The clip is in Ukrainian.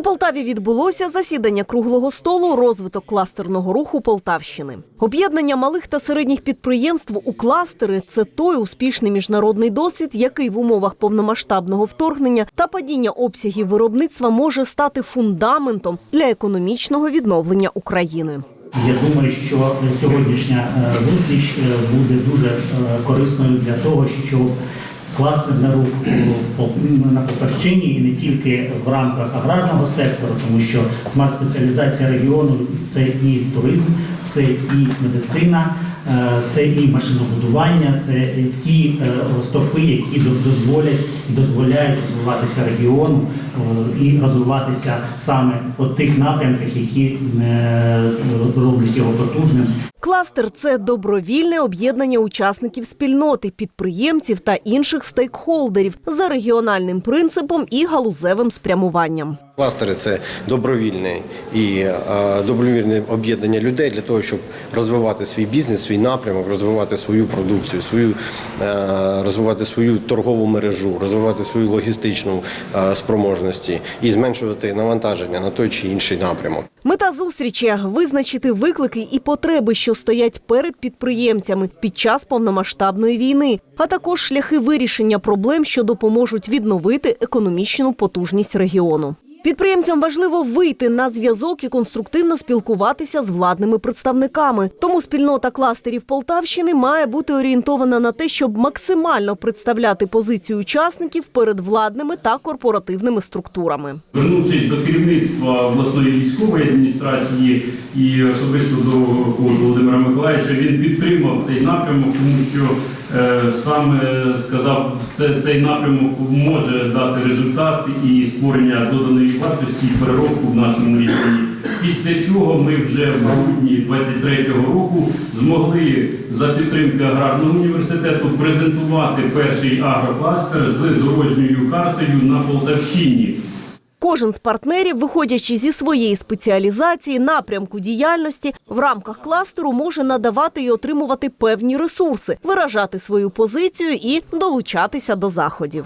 У Полтаві відбулося засідання круглого столу розвиток кластерного руху Полтавщини. Об'єднання малих та середніх підприємств у кластери це той успішний міжнародний досвід, який в умовах повномасштабного вторгнення та падіння обсягів виробництва може стати фундаментом для економічного відновлення України. Я думаю, що сьогоднішня е, зустріч е, буде дуже е, корисною для того, щоб кластерний на руку на Полтавщині і не тільки в рамках аграрного сектору, тому що смарт-спеціалізація регіону це і туризм, це і медицина, це і машинобудування, це ті е, стовпи, які до- дозволять дозволяють розвиватися регіону е, і розвиватися саме у тих напрямках, які е, роблять його потужним. Кластер це добровільне об'єднання учасників спільноти, підприємців та інших стейкхолдерів за регіональним принципом і галузевим спрямуванням. Кластери це добровільне і добровільне об'єднання людей для того, щоб розвивати свій бізнес, свій напрямок, розвивати свою продукцію, свою розвивати свою торгову мережу, розвивати свою логістичну спроможності і зменшувати навантаження на той чи інший напрямок. Мета зустрічі визначити виклики і потреби, що стоять перед підприємцями під час повномасштабної війни, а також шляхи вирішення проблем, що допоможуть відновити економічну потужність регіону. Підприємцям важливо вийти на зв'язок і конструктивно спілкуватися з владними представниками. Тому спільнота кластерів Полтавщини має бути орієнтована на те, щоб максимально представляти позицію учасників перед владними та корпоративними структурами. Звернувшись до керівництва обласної військової адміністрації і особисто до Володимира Миколаївича, він підтримав цей напрямок, тому що е, саме сказав, це цей напрямок може дати результат і створення доданої вартості і переробку в нашому регіоні. Після чого ми вже в грудні 23-го року змогли за підтримки аграрного університету презентувати перший агрокластер з дорожньою картою на Полтавщині. Кожен з партнерів, виходячи зі своєї спеціалізації, напрямку діяльності, в рамках кластеру може надавати і отримувати певні ресурси, виражати свою позицію і долучатися до заходів.